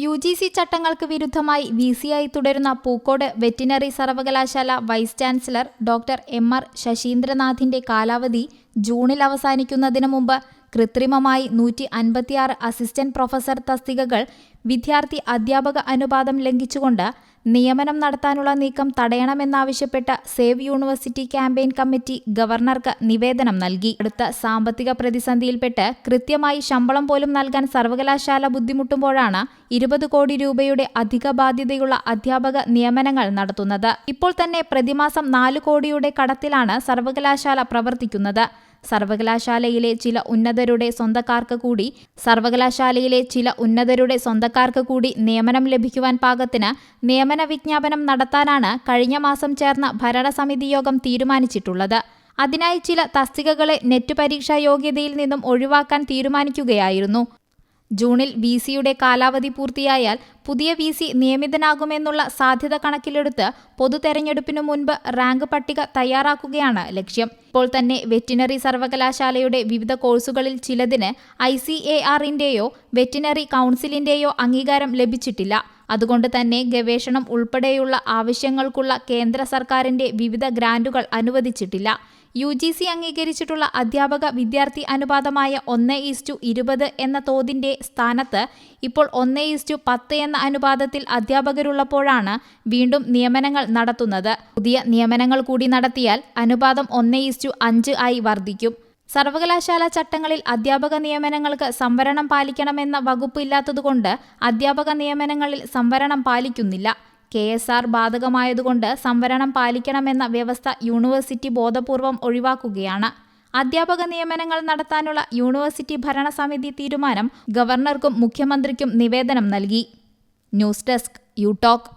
U G C ചട്ടങ്ങൾക്ക് വിരുദ്ധമായി V സിയായി തുടരുന്ന പൂക്കോട് വെറ്റിനറി സർവകലാശാല vice chancellor doctor M R ശശീന്ദ്രനാഥിന്റെ കാലാവധി ജൂണിൽ അവസാനിക്കുന്നതിന് മുമ്പ് കൃത്രിമമായി നൂറ്റി അൻപത്തിയാറ് അസിസ്റ്റന്റ് പ്രൊഫസർ തസ്തികകൾ വിദ്യാർത്ഥി അധ്യാപക അനുപാതം ലംഘിച്ചുകൊണ്ട് നിയമനം നടത്താനുള്ള നീക്കം തടയണമെന്നാവശ്യപ്പെട്ട സേവ് യൂണിവേഴ്സിറ്റി ക്യാമ്പയിൻ കമ്മിറ്റി ഗവർണർക്ക് നിവേദനം നൽകി. അടുത്ത സാമ്പത്തിക പ്രതിസന്ധിയിൽപ്പെട്ട് കൃത്യമായി ശമ്പളം പോലും നൽകാൻ സർവകലാശാല ബുദ്ധിമുട്ടുമ്പോഴാണ് ഇരുപത് കോടി രൂപയുടെ അധിക ബാധ്യതയുള്ള അധ്യാപക നിയമനങ്ങൾ നടത്തുന്നത്. ഇപ്പോൾ തന്നെ പ്രതിമാസം നാല് കോടിയുടെ കടത്തിലാണ് സർവകലാശാല പ്രവർത്തിക്കുന്നത്. സർവകലാശാലയിലെ ചില ഉന്നതരുടെ സ്വന്തക്കാർക്ക് കൂടി സർവകലാശാലയിലെ ചില ഉന്നതരുടെ സ്വന്തക്കാർക്ക് കൂടി നിയമനം ലഭിക്കുവാൻ പാകത്തിന് നിയമന വിജ്ഞാപനം നടത്താനാണ് കഴിഞ്ഞ മാസം ചേർന്ന ഭരണസമിതി യോഗം തീരുമാനിച്ചിട്ടുള്ളത്. അതിനായി ചില തസ്തികകളെ നെറ്റ് പരീക്ഷാ യോഗ്യതയിൽ നിന്നും ഒഴിവാക്കാൻ തീരുമാനിക്കുകയായിരുന്നു. ജൂണിൽ വി സിയുടെ കാലാവധി പൂർത്തിയായാൽ പുതിയ വി സി നിയമിതനാകുമെന്നുള്ള സാധ്യത കണക്കിലെടുത്ത് പൊതു തെരഞ്ഞെടുപ്പിനു മുൻപ് റാങ്ക് പട്ടിക തയ്യാറാക്കുകയാണ് ലക്ഷ്യം. ഇപ്പോൾ തന്നെ വെറ്റിനറി സർവകലാശാലയുടെ വിവിധ കോഴ്സുകളിൽ ചിലതിന് ഐ സി എ ആറിന്റെയോ വെറ്റിനറി കൗൺസിലിന്റെയോ അംഗീകാരം ലഭിച്ചിട്ടില്ല. അതുകൊണ്ട് തന്നെ ഗവേഷണം ഉൾപ്പെടെയുള്ള ആവശ്യങ്ങൾക്കുള്ള കേന്ദ്ര സർക്കാരിന്റെ വിവിധ ഗ്രാന്റുകൾ അനുവദിച്ചിട്ടില്ല. യു ജി സി അംഗീകരിച്ചിട്ടുള്ള അധ്യാപക വിദ്യാർത്ഥി അനുപാതമായ ഒന്ന് ഈസ്റ്റു ഇരുപത് എന്ന തോതിന്റെ സ്ഥാനത്ത് ഇപ്പോൾ ഒന്ന് ഈസ്റ്റു പത്ത് എന്ന അനുപാതത്തിൽ അധ്യാപകരുള്ളപ്പോഴാണ് വീണ്ടും നിയമനങ്ങൾ നടത്തുന്നത്. പുതിയ നിയമനങ്ങൾ കൂടി നടത്തിയാൽ അനുപാതം ഒന്ന് ഈസ്റ്റു അഞ്ച് ആയി വർദ്ധിക്കും. സർവകലാശാല ചട്ടങ്ങളിൽ അധ്യാപക നിയമനങ്ങൾക്ക് സംവരണം പാലിക്കണമെന്ന വകുപ്പ് ഇല്ലാത്തതുകൊണ്ട് അധ്യാപക നിയമനങ്ങളിൽ സംവരണം പാലിക്കുന്നില്ല. കെ എസ് ആർ ബാധകമായതുകൊണ്ട് സംവരണം പാലിക്കണമെന്ന വ്യവസ്ഥ യൂണിവേഴ്സിറ്റി ബോധപൂർവം ഒഴിവാക്കുകയാണ്. അധ്യാപക നിയമനങ്ങൾ നടത്താനുള്ള യൂണിവേഴ്സിറ്റി ഭരണസമിതി തീരുമാനം ഗവർണർക്കും മുഖ്യമന്ത്രിക്കും നിവേദനം നൽകി. News desk you talk